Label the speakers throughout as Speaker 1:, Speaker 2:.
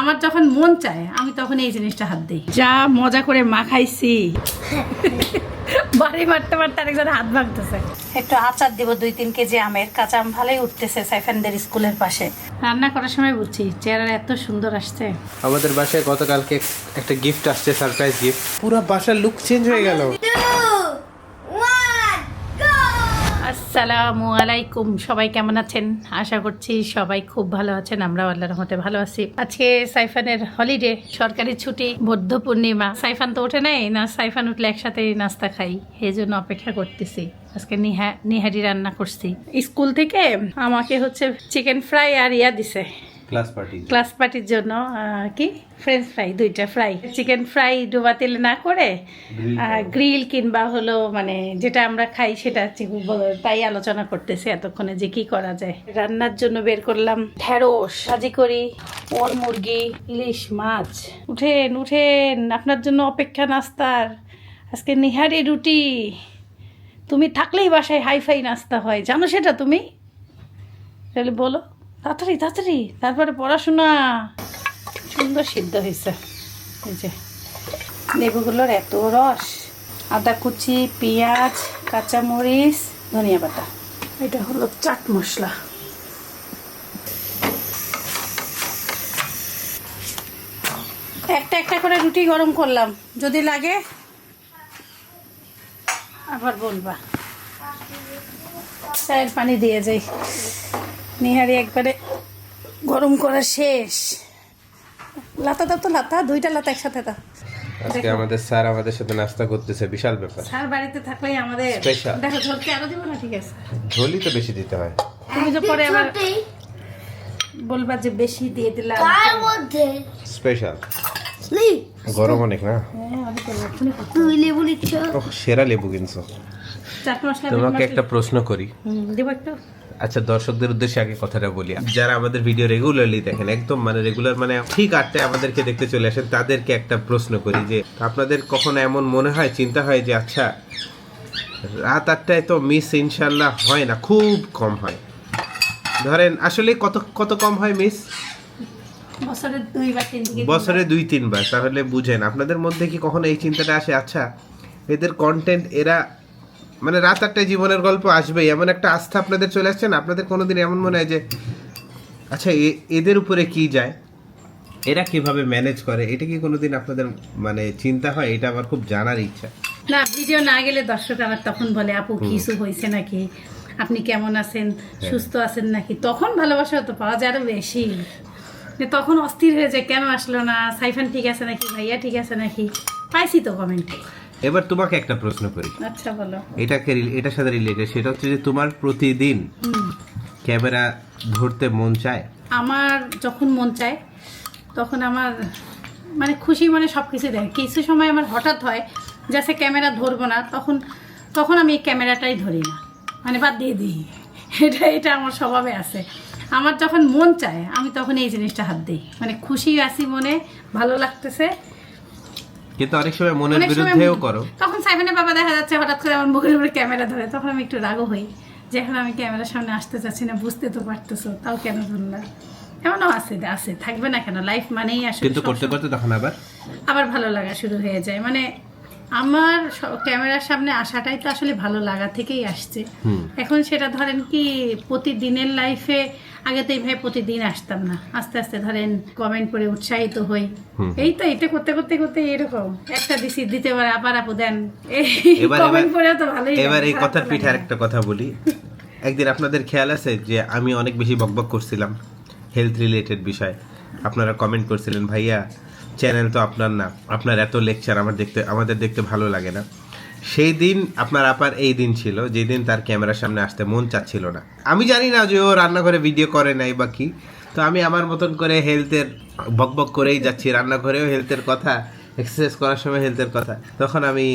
Speaker 1: আমার যখন মন চায় আমি তখন এই জিনিসটা হাত দিই। যা মজা করে মা খাইছি বাড়ি মারতে মারতে আরেকজন হাত ভাঙতেছে। একটু আচার দিব দুই তিন কেজি আমের। কাঁচা আম ভালোই উঠতেছে সাইফানদের স্কুলের পাশে। রান্না করার সময় বুঝছি চেহারা এত সুন্দর আসছে।
Speaker 2: আমাদের বাসায় গতকালকে একটা গিফট আসছে সারপ্রাইজ গিফট পুরো বাসার লুক চেঞ্জ হয়ে গেল।
Speaker 1: আসসালামু আলাইকুম। সবাই কেমন আছেন? আশা করছি সবাই খুব ভালো আছেন। আমরা আল্লাহর রহমতে ভালো আছি। আজকে সাইফানের হলিডে সরকারি ছুটি, বৌদ্ধ পূর্ণিমা। সাইফান তো ওঠে নাই, না সাইফান উঠলে একসাথে নাস্তা খাই। এই জন্য অপেক্ষা করতেছি। আজকে নিহা নিহারি রান্না করছি। স্কুল থেকে আমাকে হচ্ছে চিকেন ফ্রাই আর ইয়া দিছে।
Speaker 2: ক্লাস পার্টি
Speaker 1: ক্লাস পার্টির জন্য কি? ফ্রেঞ্চ ফ্রাই দুইটা ফ্রাই চিকেন ফ্রাই ডোবা তেলে না করে গ্রিল কিংবা হলো মানে যেটা আমরা খাই সেটা তাই আলোচনা করতেছি এতক্ষণে যে কি করা যায়। রান্নার জন্য বের করলাম ঢেঁড়স ভাজি করি ওর মুরগি ইলিশ মাছ। উঠেন উঠেন আপনার জন্য অপেক্ষা নাস্তার। আজকে নিহারি রুটি। তুমি থাকলেই বাসায় হাইফাই নাস্তা হয়। জানো সেটা তুমি? তাহলে বলো। তাড়াতাড়ি তাড়াতাড়ি। তারপরে পড়াশোনা। সুন্দর সিদ্ধ হয়েছে। এই যে, লেবুগুলোর এত রস। আদা কুচি, পেঁয়াজ, কাঁচামরিচ, ধনিয়া পাতা। এটা হলো চাট মশলা। একটা একটা করে রুটি গরম করলাম। যদি লাগে, আবার বলবা। চায়ের পানি দিয়ে যাই। নিহারি একবারে গরম করা শেষ। লাতা দাও তো লাতা দুইটা লাতা একসাথে দাও।
Speaker 2: আজকে আমাদের স্যার আমাদের সাথে নাস্তা করতেছে বিশাল ব্যাপার।
Speaker 1: স্যার বাড়িতে থাকলেই আমাদের. দেখো ঝোলকে আরও দিব না? ঠিক আছে।
Speaker 2: ঝোলই তো বেশি দিতে হয়।
Speaker 1: তুমি যে পরে আবার বলবা যে বেশি দিয়ে দিলাম।
Speaker 3: তার মধ্যে?
Speaker 2: স্পেশাল। গরম অনেক না?
Speaker 1: হ্যাঁ আমি।
Speaker 3: তুই লেবু নিচ্ছ?
Speaker 2: সেরা লেবু কিনছো। তোমাকে একটা প্রশ্ন করি। আচ্ছা দর্শকদের উদ্দেশ্যে আগে কথাটা বলি। যারা আমাদের ভিডিও রেগুলারলি দেখেন একদম মানে রেগুলার মানে ঠিক আটটায় আমাদেরকে দেখতে চলে আসেন তাদেরকে একটা প্রশ্ন করি যে আপনাদের কখনো এমন মনে হয় চিন্তা হয় যে আচ্ছা রাত আটটায় তো মিস ইনশাল্লাহ হয় না খুব কম হয়। ধরেন আসলে কত কত কম হয় মিস
Speaker 1: বছরে
Speaker 2: দুই তিনবার তাহলে বুঝেন। আপনাদের মধ্যে কি কখনো এই চিন্তাটা আসে? আচ্ছা এদের কন্টেন্ট এরা মানে রাত আটটায় জীবনের গল্প আসবেই। এমন একটা আস্থা আপনাদের চলে আসছে না? আপনাদের কোনোদিন এমন মনে হয় যে আচ্ছা এদের উপরে কি যায়? এরা কীভাবে ম্যানেজ করে? এটা কি কোনোদিন আপনাদের মানে চিন্তা হয়? এটা আমার খুব জানার ইচ্ছা।
Speaker 1: না ভিডিও না গেলে দর্শক আমার তখন বলে আপু কিছু হয়েছে নাকি? আপনি কেমন আছেন?
Speaker 2: হ্যাঁ।
Speaker 1: সুস্থ আছেন নাকি? তখন ভালোবাসা তো পাওয়া যায় আরও বেশি। যে তখন অস্থির হয়ে যায় কেন আসলো না? সাইফান ঠিক আছে নাকি? ভাইয়া ঠিক আছে নাকি? পাইছি তো কমেন্টে
Speaker 2: এবার তোমাকে একটা প্রশ্ন করি।
Speaker 1: আচ্ছা বলো।
Speaker 2: এটাকে এটার সাথে রিলেটেড সেটা হচ্ছে যে তোমার প্রতিদিন ক্যামেরা ধরতে মন চায়?
Speaker 1: আমার যখন মন চায় তখন আমার মানে খুশি মনে সব কিছু দেয়। কিছু সময় আমার হঠাৎ হয় যাতে ক্যামেরা ধরবো না তখন তখন আমি এই ক্যামেরাটাই ধরি না। মানে বাদ দিয়ে দিই। এটা এটা আমার স্বভাবে আছে। আমার যখন মন চায় আমি তখন এই জিনিসটা হাত দিই। মানে খুশি আছি মনে ভালো লাগতেছে
Speaker 2: কিন্তু অনেক সময় মনের বিরুদ্ধেও করো।
Speaker 1: তখন সাইফানের বাবা দেখা যাচ্ছে হঠাৎ করে আমার মুখের উপরে ক্যামেরা ধরে তখন আমি একটু রাগও হই যে এখন আমি ক্যামেরার সামনে আসতে চাচ্ছি না বুঝতে তো পারতেছো তাও কেন ধরলাম এমনও আছে আছে থাকবে না কেন? লাইফ মানেই আসলে
Speaker 2: কিন্তু করতে করতে তখন আবার?
Speaker 1: আবার ভালো লাগা শুরু হয়ে যায়। মানে আমার ক্যামেরার সামনে আসাটাই তো আসলে ভালো লাগা থেকেই আসছে। এখন সেটা ধরেন কি প্রতিদিনের লাইফে আগে তো এইভাবে প্রতিদিন আসতাম না। আস্তে আস্তে ধরেন কমেন্ট করে উৎসাহিত হই। এই তো এটা করতে করতে করতে এরকম। একটা দিছি দিতে পারে আবার আপু দেন।
Speaker 2: এবার
Speaker 1: কমেন্ট করে তো ভালোই
Speaker 2: এবার এই কথার পিঠে একটা কথা বলি। একদিন আপনাদের খেয়াল আছে যে আমি অনেক বেশি বকবক করছিলাম হেলথ রিলেটেড বিষয়। আপনারা কমেন্ট করছিলেন ভাইয়া চ্যানেল তো আপনার না। আপনার এত লেকচার আমার দেখতে আমাদের দেখতে ভালো লাগে না। সেই দিন আপনার আপার এই দিন ছিল যেদিন তার ক্যামেরার সামনে আসতে মন চাচ্ছিল না। আমি জানি না যে ও রান্নাঘরে ভিডিও করে নাই বা কি তো আমি আমার মতন করে হেলথের বকবক করেই যাচ্ছি। রান্নাঘরেও হেলথের কথা এক্সারসাইজ করার সময় হেলথের কথা। তখন আমি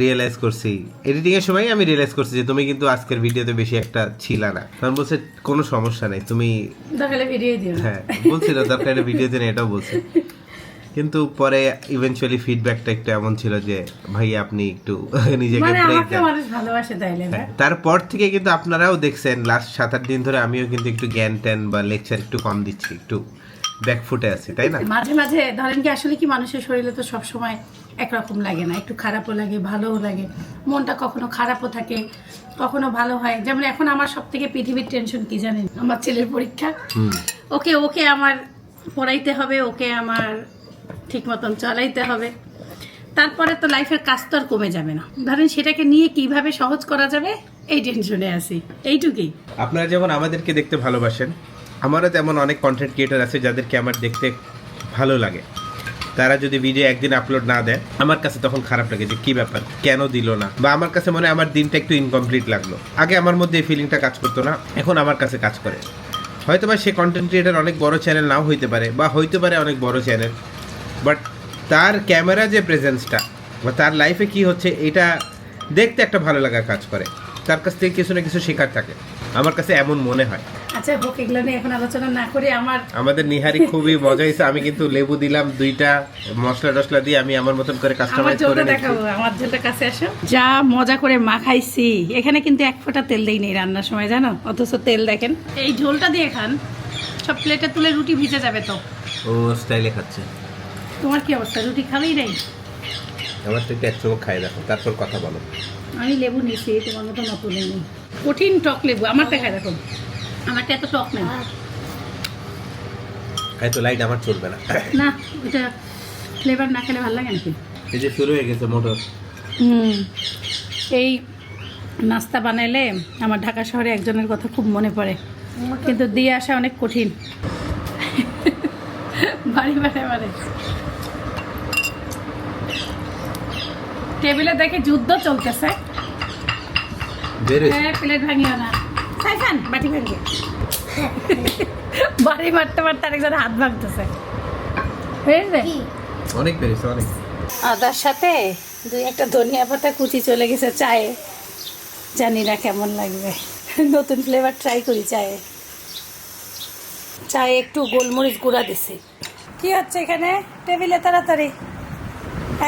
Speaker 2: রিয়েলাইজ করছি এডিটিংয়ের এর সময় আমি রিয়েলাইজ করছি যে তুমি কিন্তু আজকের ভিডিওতে বেশি একটা ছিল না। তখন বলছে কোনো সমস্যা নেই তুমি
Speaker 1: ভিডিও
Speaker 2: হ্যাঁ বলছিল দরকার ভিডিওতে নেই এটাও বলছে। কিন্তু পরে ইভেনচুয়ালি ফিডব্যাকটা একটু এমন ছিল যে ভাই আপনি একটু নিজেকে
Speaker 1: মানে
Speaker 2: ব্রেক দেন। হ্যাঁ, তারপর থেকে কিন্তু আপনারাও দেখছেন লাস্ট সাত আট দিন ধরে আমিও কিন্তু একটু জ্ঞান ট্যান বা লেকচার একটু কম দিচ্ছি একটু ব্যাকফুটে আছি তাই না?
Speaker 1: মাঝে মাঝে ধরেন কি আসলে কি মানুষের শরীরে তো সব সময় একরকম লাগে না একটু খারাপও লাগে ভালোও লাগে মনটা কখনো খারাপও থাকে কখনো ভালো হয়। যেমন এখন আমার সব থেকে পৃথিবীর টেনশন কি জানেন? আমার ছেলের পরীক্ষা। ওকে ওকে আমার পড়াইতে হবে ওকে আমার ঠিক মতন চালাইতে হবে। তারপরে তো লাইফের কাজ তো আর কমে যাবে না। ধরেন সেটাকে নিয়ে কীভাবে সহজ করা যাবে? এই টেনশনে আছি। এইটুকুই।
Speaker 2: আপনারা যেমন আমাদেরকে দেখতে ভালোবাসেন, আমারও তেমন অনেক কন্টেন্ট ক্রিয়েটার আছে যাদেরকে আমার দেখতে ভালো লাগে। তারা যদি ভিডিও একদিন আপলোড না দেয়, আমার কাছে তখন খারাপ লাগে যে কি ব্যাপার, কেন দিল না? বা আমার কাছে মনে আমার দিনটা একটু ইনকমপ্লিট লাগল। আগে আমার মধ্যে এই ফিলিংটা কাজ করতো না, এখন আমার কাছে কাজ করে। হয়তো বা সে কন্টেন্ট ক্রিয়েটার অনেক বড় চ্যানেল নাও হইতে পারে, বা হইতে পারে অনেক বড় চ্যানেল বাট তার ক্যামেরা যে প্রেজেন্সটা বা তার লাইফে কি হচ্ছে এটা দেখতে একটা ভালো লাগা কাজ করে। তার কাছ থেকে কিছু না কিছু শেখার থাকে। আমার কাছে এমন মনে হয়।
Speaker 1: আচ্ছা হোক এগুলো নিয়ে এখন আলোচনা না করে আমার
Speaker 2: আমাদের নিহারি খুবই মজা হয়েছে। আমি কিন্তু লেবু দিলাম দুইটা মশলা টসলা দিয়ে আমি আমার মতন করে কাস্টমাইজ করে
Speaker 1: দেখাবো আমার ঝোলটা কাছে আসো। যা মজা করে মাখাইছি। এখানে কিন্তু এক ফোঁটা তেল দেই নেই রান্নার সময় জানো? অথচ তেল দেখেন। এই ঝোলটা দিয়ে খান। সব প্লেটে তুলে রুটি ভিজে যাবে তো।
Speaker 2: ও স্টাইলে খাচ্ছে।
Speaker 1: তোমার কি অবস্থা? রুটি খাবেই নাই?
Speaker 2: আমার তো একটু এক চমক খাই দেখো। তারপর কথা বলো।
Speaker 1: আমি লেবু নিছি তোমার মতো নতুন লেবু কঠিন টক লেবু আমারটা খাই দেখো। আমারটা এত টক নেই।
Speaker 2: খাই তো লাইট আমার চলবে না।
Speaker 1: না এটা ফ্লেভার না খেলে ভালো লাগে নাকি?
Speaker 2: এই যে শুরু হয়ে গেছে মোটর।
Speaker 1: হুম। এই নাস্তা বানাইলে আমার ঢাকা শহরে একজনের কথা খুব মনে পড়ে। কিন্তু দিয়ে আসা অনেক কঠিন। বাড়ি বাড়ি বাড়ি। টেবিলে দেখে যুদ্ধ চলতেছে।
Speaker 2: বের। হয়েছে
Speaker 1: প্লেট ভাঙিও না। সাইফান বাটি ভাঙিয়ে। বাড়ি মারতে মারতে আরেকজন হাত ভাঙতেছে।
Speaker 2: অনেক বেরিয়েছে অনেক।
Speaker 1: আদার সাথে দুই একটা ধনিয়া পাতা কুচি চলে গেছে চায়ে। জানি না কেমন লাগবে। নতুন ফ্লেভার ট্রাই করি চায়ে। চায়ে একটু গোলমরিচ গুঁড়া দিছি। কি হচ্ছে এখানে? টেবিলে তাড়াতাড়ি।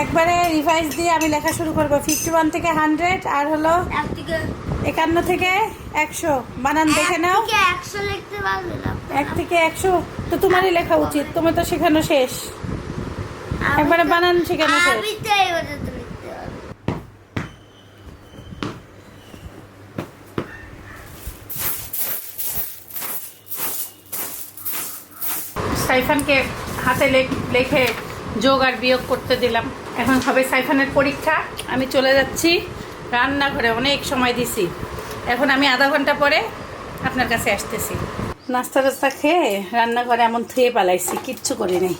Speaker 1: একবারে রিভাইজ দিয়ে আমি লেখা শুরু করব। ফিফটি ওয়ান থেকে হান্ড্রেড আর হলো একান্ন থেকে একশো। বানান দেখে নাও।
Speaker 3: এক থেকে একশো লিখতে পারবে না।
Speaker 1: এক থেকে একশো। তো তোমারই লেখা উচিত। তোমার তো শেখানো শেষ। একবারে বানান শেখানো শেষ। সাইফানকে হাতে লেখে যোগ আর বিয়োগ করতে দিলাম। এখন হবে সাইফানের পরীক্ষা। আমি চলে যাচ্ছি রান্নাঘরে অনেক সময় দিছি। এখন আমি আধা ঘণ্টা পরে আপনার কাছে আসতেছি। নাস্তা টাস্তা খেয়ে রান্নাঘরে এমন থুয়ে পালাইছি কিচ্ছু করি নাই।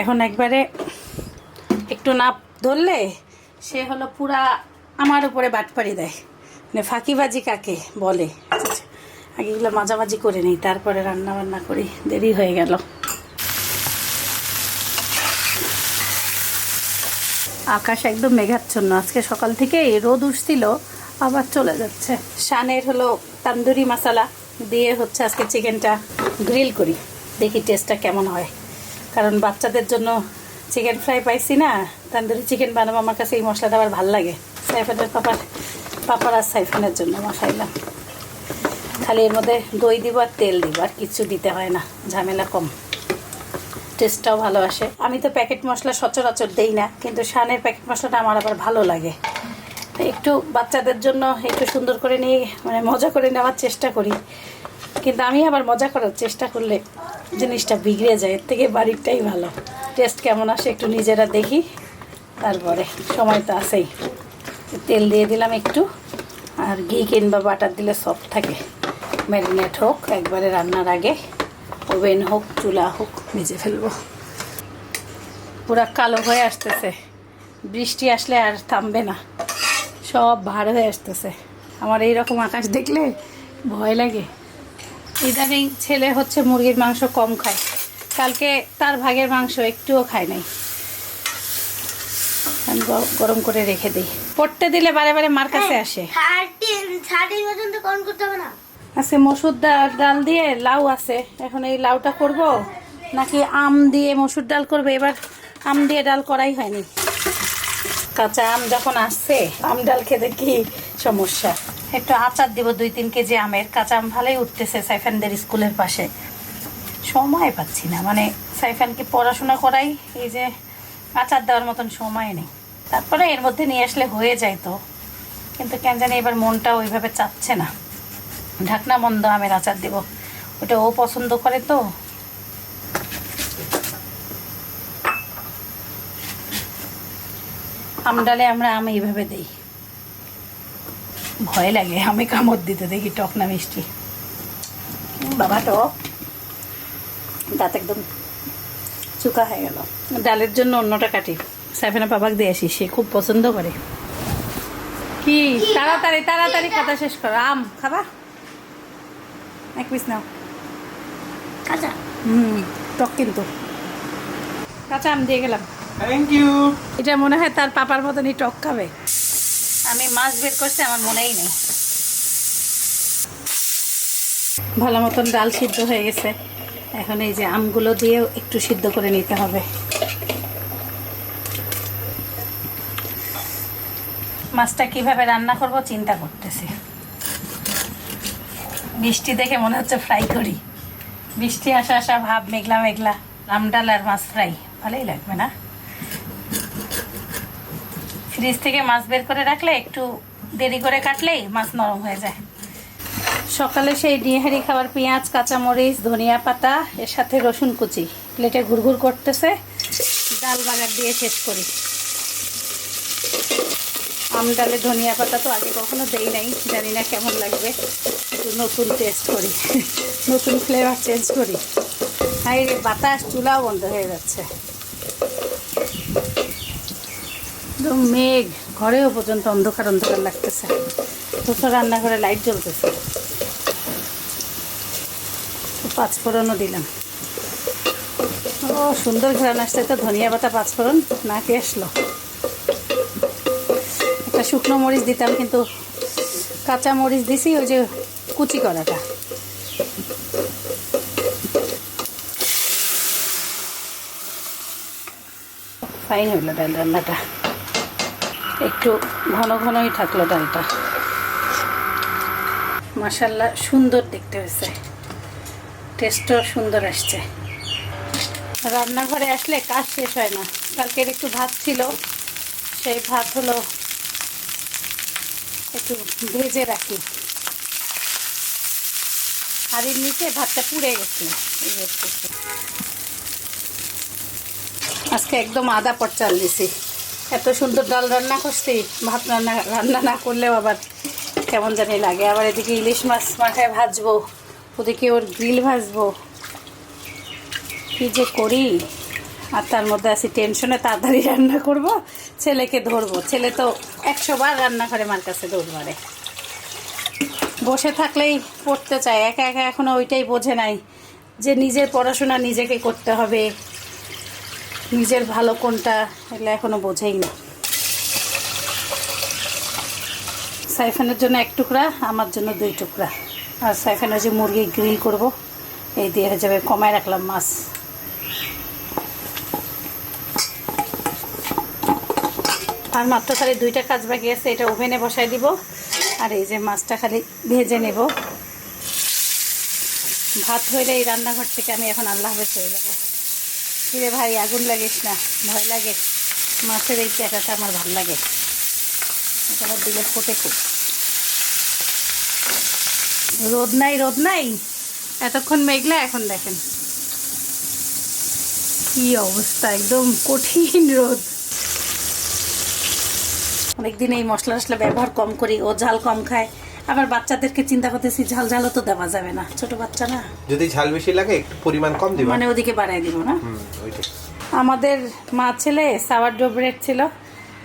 Speaker 1: এখন একবারে একটু নাপ ধরলে সে হলো পুরা আমার উপরে বাটপাড়ি দেয়। মানে ফাঁকিবাজি কাকে বলে? আচ্ছা, আগে এগুলো মাঝামাঝি করে নিই তারপরে রান্না বান্না করি দেরি হয়ে গেল। আকাশ একদম মেঘাচ্ছন্ন। আজকে সকাল থেকে রোদ উঠছিল, আবার চলে যাচ্ছে। শানের হলো তান্দুরি মশালা, দিয়ে হচ্ছে আজকে চিকেনটা গ্রিল করি। দেখি টেস্টটা কেমন হয়। কারণ বাচ্চাদের জন্য চিকেন ফ্রাই পাইছি না, তান্দুরি চিকেন বানাবো, আমার কাছে এই মশলাটা আবার ভালো লাগে। সাইফানের পাপার পাপার আর সাইফানের জন্য মশাইলাম খালি এর মধ্যে দই দিব আর তেল দিব, আর কিছু দিতে হয় না, ঝামেলা কম। টেস্টটাও ভালো আসে। আমি তো প্যাকেট মশলা সচরাচর দেই না, কিন্তু শানের প্যাকেট মশলাটা আমার আবার ভালো লাগে। একটু বাচ্চাদের জন্য একটু সুন্দর করে নিয়ে মানে মজা করে নেওয়ার চেষ্টা করি। কিন্তু আমি আবার মজা করার চেষ্টা করলে জিনিসটা বিগড়ে যায়, এর থেকে বাড়িরটাই ভালো। টেস্ট কেমন আসে একটু নিজেরা দেখি, তারপরে সময় তো আছেই। তেল দিয়ে দিলাম একটু, আর ঘি কিংবা বাটার দিলে সফট থাকে। ম্যারিনেট হোক, একবারে রান্নার আগে। ওভেন হোক, চুলা হোক ভেজে ফেলব। পুরা কালো হয়ে আসতেছে। বৃষ্টি আসলে আর থামবে না। সব ভার হয়ে আসতেছে। আমার এই রকম আকাশ দেখলে ভয় লাগে। ইদানিং ছেলে হচ্ছে মুরগির মাংস কম খায়। কালকে তার ভাগের মাংস একটুও খায় নাই। আমি গরম করে রেখে দিই। পড়তে দিলে বারে বারে মার কাছে আসে।
Speaker 3: থার্টিন পর্যন্ত করতে হবে না।
Speaker 1: আজকে মসুর ডাল ডাল দিয়ে লাউ আছে। এখন এই লাউটা করব? নাকি আম দিয়ে মসুর ডাল করবে? এবার আম দিয়ে ডাল করাই হয়নি। কাঁচা আম যখন আসছে, আম ডাল খেতে কি সমস্যা? একটু আচার দিব দুই তিন কেজি আমের। কাঁচা আম ভালোই উঠতেছে সাইফানদের স্কুলের পাশে। সময় পাচ্ছি না। মানে সাইফানকে পড়াশোনা করাই, এই যে আচার দেওয়ার মতন সময় নেই। তারপরে এর মধ্যে নিয়ে আসলে হয়ে যায় তো। কিন্তু কেন জানি এবার মনটা ওইভাবে চাচ্ছে না। ঢাকনা বন্ধ আমের আচার দেব। ওটা ও পছন্দ করে তো। আম ডালে আমরা আম এইভাবে দিই। ভয় লাগে, আমি কামড় দিতে দেখি টক না মিষ্টি। বাবা টক। দাঁত একদম চুকা হয়ে গেল। ডালের জন্য অন্যটা কাটি। সাইফেনা বাবাকে দিয়ে আসি, সে খুব পছন্দ করে। কি? তাড়াতাড়ি তাড়াতাড়ি খাতা শেষ করো। আম খাবা? এক পিস নাও।
Speaker 3: কাঁচা?
Speaker 1: হুম টক কিন্তু। কাঁচা আম দিয়ে গেলাম।
Speaker 2: থ্যাংক ইউ
Speaker 1: এটা মনে হয় তার পাপার মতনই টক খাবে। আমি মাছ বের করছি আমার মনেই নেই। ভালো মতন ডাল সিদ্ধ হয়ে গেছে। এখন এই যে আমগুলো দিয়েও একটু সিদ্ধ করে নিতে হবে। মাছটা কীভাবে রান্না করব চিন্তা করতেছি। বৃষ্টি দেখে মনে হচ্ছে ফ্রাই করি। বৃষ্টি আসা আসা ভাব, মেঘলা মেঘলা। আমডাল আর মাছ ফ্রাই ভালোই লাগবে না? ফ্রিজ থেকে মাছ বের করে রাখলে একটু দেরি করে কাটলেই মাছ নরম হয়ে যায়। সকালে সেই ডিহারি খাবার পেঁয়াজ, কাঁচামরিচ, ধনিয়া পাতা, এর সাথে রসুন কুচি। প্লেটে ঘুরঘুর করতেছে। ডাল বাগার দিয়ে শেষ করি। আম ডালে ধনিয়া পাতা তো আগে কখনো দেই নাই, জানি না কেমন লাগবে। একটু নতুন টেস্ট করি। নতুন ফ্লেভার চেঞ্জ করি। হাই রে, বাতাস চুলাও বন্ধ হয়ে যাচ্ছে। একদম মেঘ, ঘরেও পর্যন্ত অন্ধকার অন্ধকার লাগতেছে। তো রান্নাঘরে লাইট জ্বলতেছে। পাঁচফোড়নও দিলাম। ও, সুন্দর ঘোরান আসতে তো, ধনিয়া পাতা পাঁচফোড়ন নাকে আসলো? শুকনো মরিচ দিতাম, কিন্তু কাঁচা মরিচ দিছি, ওই যে কুচি করাটা। ফাইন হইল ডাল রান্নাটা। একটু ঘন ঘনই থাকল ডালটা। মাসাল্লাহ সুন্দর দেখতে হয়েছে। টেস্টও সুন্দর আসছে। রান্নাঘরে আসলে কাজ শেষ হয় না। কালকের একটু ভাত ছিল, সেই ভাত হলো একটু ভেজে রাখি। হাড়ির নিচে ভাতটা পুড়ে একটু। আজকে একদম আদা পট চাল দিছি। এত সুন্দর ডাল রান্না করছি, ভাত রান্না রান্না না করলেও আবার কেমন জানি লাগে। আবার এদিকে ইলিশ মাছ মাথায় ভাজবো, ওদিকে ওর গ্রিল ভাজবো। কী যে করি? আর তার মধ্যে আছি টেনশনে তাড়াতাড়ি রান্না করব। ছেলেকে ধরবো। ছেলে তো একশো বার রান্না করে মার কাছে দৌড় মারে। বসে থাকলেই পড়তে চায়। একা একা এখনও ওইটাই বোঝে নাই যে নিজের পড়াশোনা নিজেকে করতে হবে। নিজের ভালো কোনটা এগুলো এখনও বোঝেই না। সাইফানের জন্য এক টুকরা, আমার জন্য দুই টুকরা। আর সাইফানের যে মুরগি গ্রিল করব, এই দিয়ে হয়ে যাবে কমায় রাখলাম মাছ। আর মাত্র খালি দুইটা কাজ বাকি আছে, এটা ওভেনে বসাই দিব। আর এই যে মাছটা খালি ভেজে নেব। ভাত হইলে এই রান্নাঘর থেকে আমি এখন আল্লাহ হাফেজ হয়ে যাব। কিরে ভাই, আগুন লাগিস না? ভয় লাগে? মাছের এই চেটাটা আমার ভালো লাগে। এটা দিলে ফোটে খুব। রোদ নাই রোদ নাই? এতক্ষণ মেঘলা, এখন দেখেন। কি অবস্থা, একদম কঠিন রোদ। অনেকদিন এই মশলা টশলা ব্যবহার কম করি ও ঝাল কম খায়। আবার বাচ্চাদেরকে চিন্তা করতেছি ঝাল ঝালও তো দেওয়া যাবে না। ছোট বাচ্চা না।
Speaker 2: যদি ঝাল বেশি লাগে একটু পরিমাণ কম দিবা।
Speaker 1: মানে ওদিকে বাড়াই দিব না? আমাদের মা ছেলে সাওয়ার ডো ব্রেড ছিল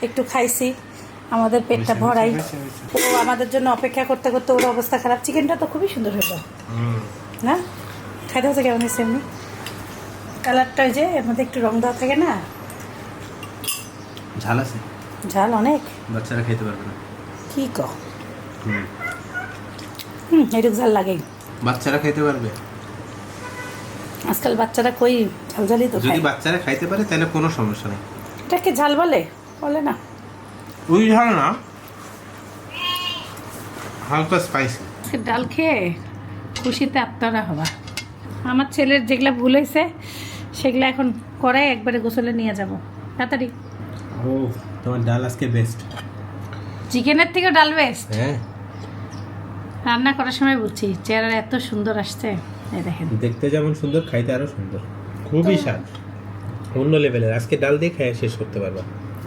Speaker 1: একটু খাইছি। আমাদের পেটটা ভরাই। ও আমাদের জন্য অপেক্ষা করতে করতে ওর অবস্থা খারাপ। চিকেনটা তো খুবই সুন্দর হলো। না? খাইতে হচ্ছে কেমন হয়েছে এমনি? কালারটা ওই যে এর মধ্যে একটু রং দেওয়া থাকে না?
Speaker 2: ঝাল আছে।
Speaker 1: ঝাল অনেক?
Speaker 2: বাচ্চারা খেতে পারবে না।
Speaker 1: কি ক?
Speaker 2: হুম।
Speaker 1: হুম এটুকু ঝাল লাগে
Speaker 2: বাচ্চারা খেতে পারবে?
Speaker 1: আজকাল বাচ্চারা কই ঝালঝালি তো
Speaker 2: যদি বাচ্চারা খাইতে পারে তাহলে কোনো সমস্যা নেই।
Speaker 1: এটাকে ঝাল বলে? বলে না।
Speaker 2: ওই ঝাল না। হালকা স্পাইসি
Speaker 1: ডাল খেয়ে খুশিতে আপনারা হবা। আমার ছেলের যেগুলো ভুল হয়েছে সেগুলো এখন করাই একবারে গোসলে নিয়ে যাব। তাড়াতাড়ি।
Speaker 2: ও। তোমার ডাল আজকে বেস্ট
Speaker 1: চিকেনের থেকেও ডাল বেস্ট
Speaker 2: হ্যাঁ।
Speaker 1: রান্না করার সময় বুঝছি চেহারা এত সুন্দর আসছে। এই দেখেন।
Speaker 2: দেখতে যেমন সুন্দর খাইতে আরও সুন্দর। খুবই স্বাদ। অন্য লেভেলের আজকে ডাল দিয়ে খাইয়ে শেষ করতে পারবা।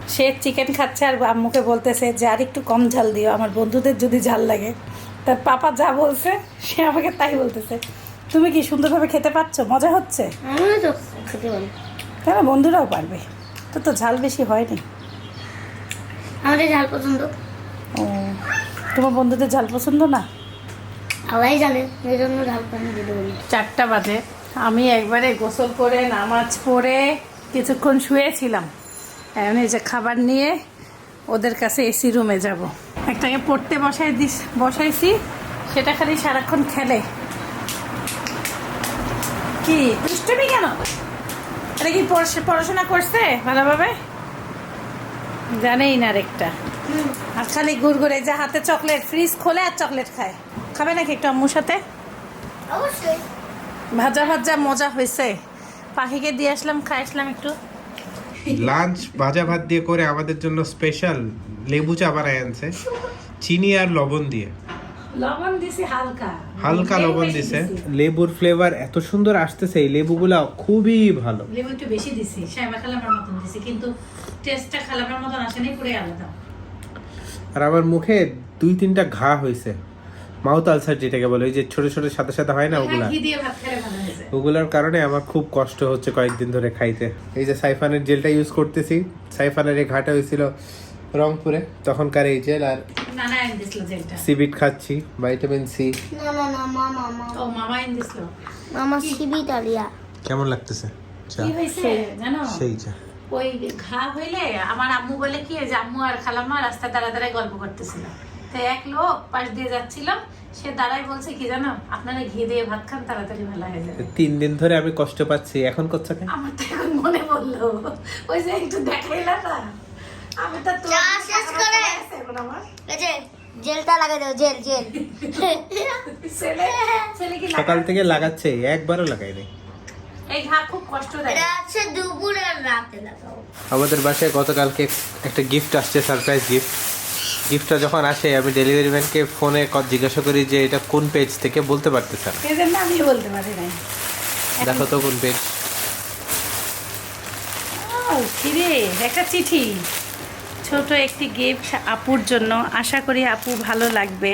Speaker 1: সে চিকেন খাচ্ছে আর আম্মুকে বলতেছে যে আর একটু কম ঝাল দিও আমার বন্ধুদের যদি ঝাল লাগে। তার পাপা যা বলছে সে আমাকে তাই বলতেছে। তুমি কি সুন্দরভাবে খেতে পাচ্ছ? মজা হচ্ছে?
Speaker 3: আমিও তো খেতে পারি
Speaker 1: কেন? বন্ধুরাও পারবে। তো তো ঝাল বেশি হয়নি।
Speaker 3: আমাদের ঝাল পছন্দ।
Speaker 1: ও তোমার বন্ধুদের ঝাল পছন্দ না?
Speaker 3: আলাই জানে এই জন্য ঝাল পানি দিতে বলি
Speaker 1: চারটা বাজে। আমি একবারে গোসল করে নামাজ পড়ে কিছুক্ষণ শুয়েছিলাম। এখন এই যে খাবার নিয়ে ওদের কাছে এসি রুমে যাব। একটাকে পড়তে বসাই দিস বসাইছি সেটা খালি সারাক্ষণ খেলে। কি দুষ্টুমি কেন? এটা কি পড়াশ- পড়াশোনা করছে ভালোভাবে? জানেই না আরেকটা। আর খালি গুড় গুড়ে যে হাতে চকলেট ফ্রিজ খোলে আর চকলেট খায়। খাবে নাকি একটু আম্মুর সাথে?
Speaker 3: অবশ্যই।
Speaker 1: ভাজা ভাজা মজা হয়েছে। পাখিকে দিয়ে আসলাম খাই আসলাম একটু।
Speaker 2: লাঞ্চ ভাজা ভাত দিয়ে করে আমাদের জন্য স্পেশাল লেবু চা বানায় আনছে। চিনি আর লবণ দিয়ে।
Speaker 1: লবণ দিছি হালকা।
Speaker 2: হালকা
Speaker 1: লেবু
Speaker 2: লবণ দিছে। লেবুর ফ্লেভার এত সুন্দর আসতেছে এই লেবুগুলা খুবই ভালো।
Speaker 1: লেবু একটু বেশি দিছি সাইমা খালামের মতন দিছি কিন্তু টেস্টটা খালামের মতন আসেনি পুরো আলাদা।
Speaker 2: আর আমার মুখে দুই তিনটা ঘা হয়েছে। মাউথ আলসার যেটাকে বলে ওই যে ছোট ছোট সাথে সাথে হয় না ওগুলা?
Speaker 1: ভালো হয়েছে।
Speaker 2: ওগুলোর কারণে আমার খুব কষ্ট হচ্ছে কয়েকদিন ধরে খাইতে। এই যে সাইফানের জেলটা ইউজ করতেছি সাইফানের এই ঘাটা হয়েছিল রংপুরে তখনকার এই জেল আর সিবিট খাচ্ছি ভাইটামিন সি।
Speaker 3: না না না মামা মামা
Speaker 1: ও মামা এনে দিছিল।
Speaker 3: মামা শিবি তালিয়া
Speaker 2: কেমন লাগতেছে?
Speaker 1: কি হয়েছে জানো?
Speaker 2: সেই চা।
Speaker 1: ওই ঘা হইলে আমার আম্মু বলে কি যে আম্মু আর খালাম্মা রাস্তায় দাঁড়া দাঁড়ায় গল্প করতেছিল। তো এক লোক পাশ দিয়ে যাচ্ছিল সে দাঁড়াই বলছে কি জানো আপনারা ঘি দিয়ে ভাত খান তাড়াতাড়ি ভালো হয়ে যাবে।
Speaker 2: তিন দিন ধরে আমি কষ্ট পাচ্ছি এখন করছ কেন?
Speaker 1: আমার তো এখন মনে পড়ল। ওই যে একটু দেখাইলা না? আমি তো
Speaker 3: চা শেষ করে। এই জেলটা লাগাই দাও জেল জেল।
Speaker 1: ছেলে ছেলে কি
Speaker 2: সকাল থেকে লাগাচ্ছে একবারও লাগাইনি
Speaker 1: এই ঘা খুব কষ্ট দেয়।
Speaker 3: এটা হচ্ছে দুপুর আর রাতে লাগাও।
Speaker 2: আমাদের বাসায় গতকালকে একটা গিফট আসছে সারপ্রাইজ গিফট গিফটটা যখন আসে আমি ডেলিভারি ম্যানকে ফোনে জিজ্ঞাসা করি যে এটা কোন পেজ থেকে? বলতে পারতেছে না।
Speaker 1: এই আমি বলতে পারি নাই।
Speaker 2: দেখো তো কোন পেজ
Speaker 1: ও, কিরে একটা চিঠি। ছোট একটি গিফট আপুর জন্য। আশা করি আপু ভালো লাগবে।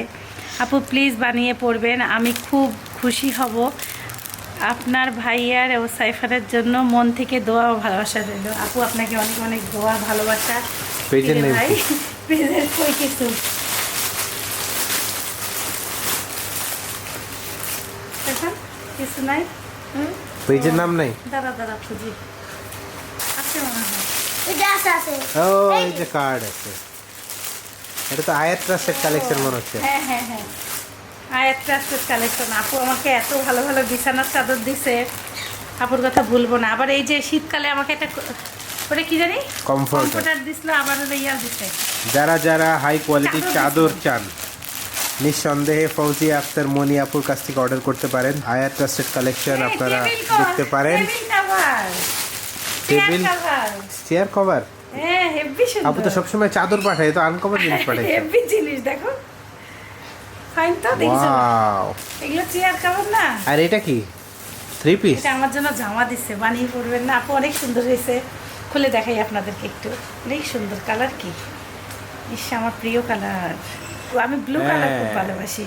Speaker 1: আপু প্লিজ বানিয়ে পড়বেন। আমি খুব খুশি হব। আপনার ভাইয়ার ও সাইফারের জন্য মন থেকে দোয়া ও ভালোবাসা রইল। আপু আপনাকে অনেক অনেক দোয়া ভালোবাসা। ভাই পেজের কই কিছু কিছু নাই?
Speaker 2: পেজের নাম নাই?
Speaker 1: দাঁড়া দাঁড়া খুঁজি আছে মনে হয়
Speaker 3: এটা আছে আছে
Speaker 2: ও এই যে কার্ড আছে। এটা তো আয়াত ট্রাস্টেড কালেকশন মনে হচ্ছে।
Speaker 1: হ্যাঁ হ্যাঁ হ্যাঁ। আয়াত ট্রাস্টেড কালেকশন আপু আমাকে এত ভালো ভালো বিছানার চাদর দিছে। আপুর কথা ভুলবো না। আবার এই যে শীতকালে আমাকে একটা ক- ওটা কি জানি?
Speaker 2: কমফোর্ট
Speaker 1: কম্পিউটার দিছিল আবার হলো ইয়ার দিছে।
Speaker 2: যারা যারা হাই কোয়ালিটির
Speaker 1: চাদর
Speaker 2: চান নিঃসন্দেহে ফৌজি আক্তার মনি আপুর কাছ থেকে অর্ডার করতে পারেন। আয়াত ট্রাস্টেড কালেকশন আপনারা দেখতে পারেন।
Speaker 1: টেবিল
Speaker 2: চেয়ার কভার
Speaker 1: হ্যাঁ হেভি সুন্দর।
Speaker 2: আপু তো সবসময় চাদর পাঠায় তো আনকমন জিনিস পাঠায়
Speaker 1: হেভি জিনিস দেখো। ফাইন তো দেখছ?
Speaker 2: ওয়াও
Speaker 1: এগুলো চেয়ার কভার না?
Speaker 2: আর এটা কি? থ্রি পিস
Speaker 1: এটা আমার জন্য জামা দিচ্ছে বানিয়ে পড়বেন না। আপু অনেক সুন্দর হয়েছে। খুলে দেখাই আপনাদেরকে একটু। অনেক সুন্দর কালার কি? ইস আমার প্রিয় কালার আমি ব্লু কালার খুব
Speaker 2: হ্যাঁ।
Speaker 1: ভালোবাসি।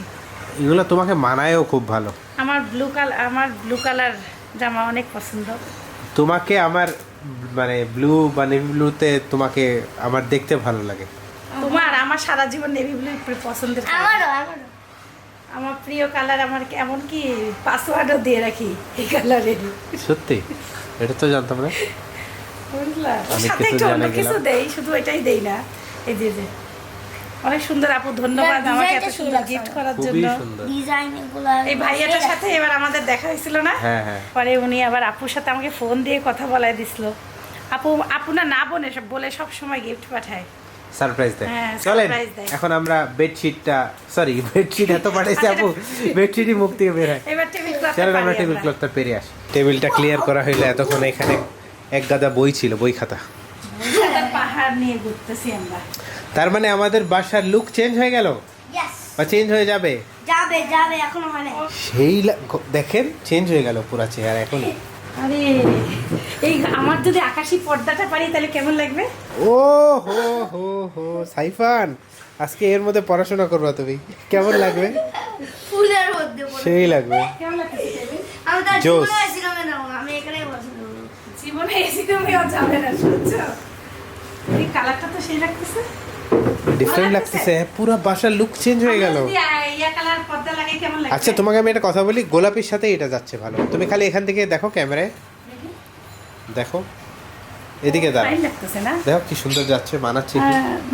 Speaker 2: এগুলো তোমাকে মানায়ও খুব ভালো।
Speaker 1: আমার ব্লু কালার আমার ব্লু কালার জামা অনেক পছন্দ।
Speaker 2: তোমাকে আমার মানে ব্লু বা নেভি ব্লুতে তোমাকে আমার দেখতে ভালো লাগে।
Speaker 1: তোমার আমার সারা জীবন নেভি ব্লু পছন্দের
Speaker 3: আমারও আমারও।
Speaker 1: আমার প্রিয় কালার আমার এমন কি পাসওয়ার্ডও দিয়ে রাখি এই কালারের
Speaker 2: সত্যি? এটা তো জানতাম না।
Speaker 1: সাথে একটু অন্য কিছু দেই শুধু এটাই দেই না। এই যে যে। অনেক সুন্দর আপু ধন্যবাদ আমাকে এত সুন্দর গিফট করার জন্য।
Speaker 3: ডিজাইন এগুলো
Speaker 1: এই ভাইয়াটার সাথে এবার আমাদের দেখা হয়েছিল না?
Speaker 2: হ্যাঁ হ্যাঁ।
Speaker 1: পরে উনি আবার আপুর সাথে আমাকে ফোন দিয়ে কথা বলাই দিছিল। আপু আপু না না বোনে সব বলে সব সময় গিফট পাঠায়।
Speaker 2: সারপ্রাইজ দেয়।
Speaker 1: হ্যাঁ,
Speaker 2: চলেন এখন আমরা বেডশিটটা সরি বেডশিট এত পাঠাইছি আপু। বেডশিটই মুখ থেকে বের হয়।
Speaker 1: এবার টেবিল
Speaker 2: চলেন আমরা টেবিল ক্লথটা পেরে আসি। টেবিলটা ক্লিয়ার করা হইলে এতক্ষণ এখানে এক গাদা বই ছিল বই খাতা।
Speaker 1: পাহাড় নিয়ে ঘুরতেছি আমরা।
Speaker 2: তার মানে আমাদের বাসার লুক চেঞ্জ হয়ে গেল? বা চেঞ্জ হয়ে যাবে?
Speaker 3: যাবে যাবে এখনও মানে
Speaker 2: সেই দেখেন চেঞ্জ হয়ে গেল পুরা চেহারা এখনই।
Speaker 1: আরে এই আমার যদি আকাশি পর্দাটা পারি তাহলে কেমন লাগবে?
Speaker 2: ও হো হো হো সাইফান আজকে এর মধ্যে পড়াশোনা করবা তুমি। কেমন লাগবে?
Speaker 3: ফুলের মধ্যে
Speaker 2: সেই লাগবে।
Speaker 1: কেমন লাগছে
Speaker 3: আমি তার
Speaker 2: জোস।
Speaker 3: আমি এখানেই বসেছিলাম
Speaker 1: জীবনে এসি তুমিও যাবে না শুনছো এই কালারটা তো সেই লাগতেছে।
Speaker 2: ডিফারেন্ট লাগতেছে। পুরো বাসার লুক চেঞ্জ হয়ে গেল। আচ্ছা তোমাকে আমি একটা কথা বলি গোলাপির সাথে এটা যাচ্ছে ভালো। তুমি খালি এখান থেকে দেখো ক্যামেরায়। দেখো। এদিকে
Speaker 1: না?
Speaker 2: দেখো কি সুন্দর যাচ্ছে মানাচ্ছে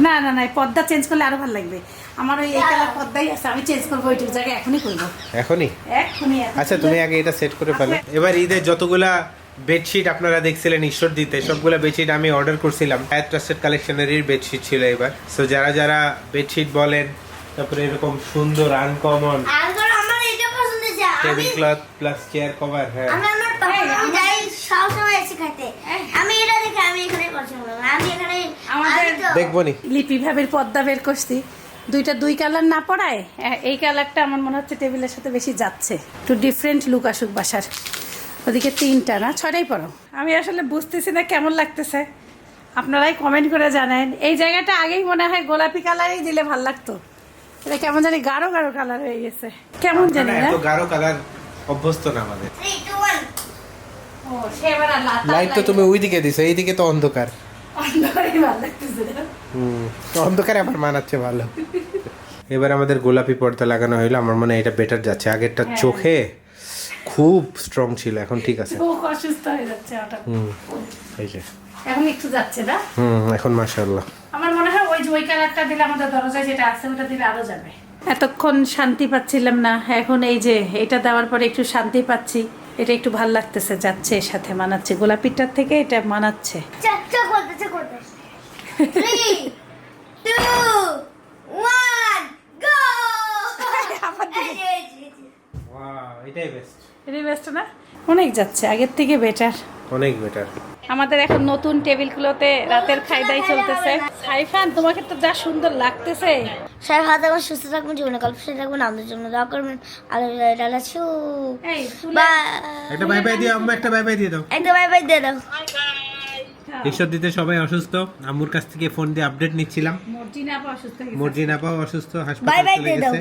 Speaker 1: না না না পর্দা চেঞ্জ করলে আরও ভালো লাগবে। আমার ওই এই কালার পর্দাই আছে আমি চেঞ্জ করব ওইটুকু জায়গায় এখনই করব।
Speaker 2: এখনই?
Speaker 1: এখনই
Speaker 2: আচ্ছা তুমি আগে এটা সেট করে ফেলো। এবার ঈদের যতগুলা বেডশিট আপনারা দেখছিলেন ঈশ্বর দিতে। সবগুলা বেডশিট আমি অর্ডার করছিলাম। হায়ার ট্রাস্টেড কালেকশনেরই বেডশিট ছিল এবার। সো যারা যারা বেডশিট বলেন তারপরে এরকম সুন্দর আনকমন
Speaker 3: আর ধর আমার এটা পছন্দ হয়েছে। আমি
Speaker 2: table cloth plus chair cover হ্যাঁ।
Speaker 3: আমি আমার পাপা আমি যাই সব সময় এসে খাইতে আমি এটা দেখে আমি এখানে পছন্দ আমি এখানে
Speaker 1: আমাদের-
Speaker 3: আমি তো
Speaker 2: দেখব নি
Speaker 1: লিপি ভাবের পর্দা বের করছি। দুইটা দুই কালার না পড়ায় এই কালারটা আমার মনে হচ্ছে টেবিলের সাথে বেশি যাচ্ছে। একটু ডিফারেন্ট লুক আসুক বাসার। ওদিকে তিনটা না? ছয়টাই পড়ো। আমি আসলে বুঝতেছি না কেমন লাগতেছে। আপনারাই কমেন্ট করে জানেন। এই জায়গাটা আগেই মনে হয় গোলাপি কালারই দিলে ভালো লাগতো। এটা কেমন জানি গাঢ় গাঢ় কালার হয়ে গেছে। কেমন জানি না?
Speaker 2: এত গাঢ় কালার অভ্যস্ত না আমাদের। লাইট তো তুমি ওইদিকে দিছো এইদিকে তো অন্ধকার।
Speaker 1: অন্ধকারই ভালো লাগতেছে
Speaker 2: হুম অন্ধকারে আবার মানাচ্ছে ভালো। এবার আমাদের গোলাপি পর্দা লাগানো হইল। আমার মনে হয় এটা বেটার যাচ্ছে। আগেরটা চোখে খুব স্ট্রং ছিল এখন ঠিক আছে।
Speaker 1: চোখ অসুস্থ হয়ে যাচ্ছে হঠাৎ।
Speaker 2: হুম এই যে।
Speaker 1: এখন একটু যাচ্ছে না?
Speaker 2: হুম এখন মাশাআল্লাহ।
Speaker 1: আমার মনে হয় ওই যে ওই কালারটা দিলে আমাদের দরজায় যেটা আছে ওটা দিলে আরও যাবে। এতক্ষণ শান্তি পাচ্ছিলাম না এখন এই যে এটা দেওয়ার পরে একটু শান্তি পাচ্ছি এটা একটু ভালো লাগতেছে যাচ্ছে এর সাথে মানাচ্ছে। গোলাপিটার থেকে এটা মানাচ্ছে।
Speaker 2: এটাই বেস্ট
Speaker 1: এটাই না অনেক যাচ্ছে আগের থেকে বেটার
Speaker 2: অনেক বেটার
Speaker 1: আমাদের এখন নতুন টেবিলগুলোতে রাতের খাইদাই চলতেছে। সাইফান তোমাকে তো যা সুন্দর লাগতেছে।
Speaker 3: সবাই ভালো থাকবেন সুস্থ থাকবেন জীবনে গল্প শুনে থাকবেন আমাদের জন্য দোয়া করবেন আলো ডালা ছু।
Speaker 1: এই
Speaker 2: একটা বাই। বাই দিও আম্মা একটা বাই বাই দিয়ে দাও।
Speaker 3: একটা বাই বাই দিয়ে দাও।
Speaker 2: ঈশ্বর দিতে সবাই অসুস্থ। আম্মুর কাছ থেকে ফোন দিয়ে আপডেট নিচ্ছিলাম।
Speaker 1: মর্জিনা আপা অসুস্থ হয়ে গেছে।
Speaker 2: অসুস্থ হাসপাতালে চলে গেছে।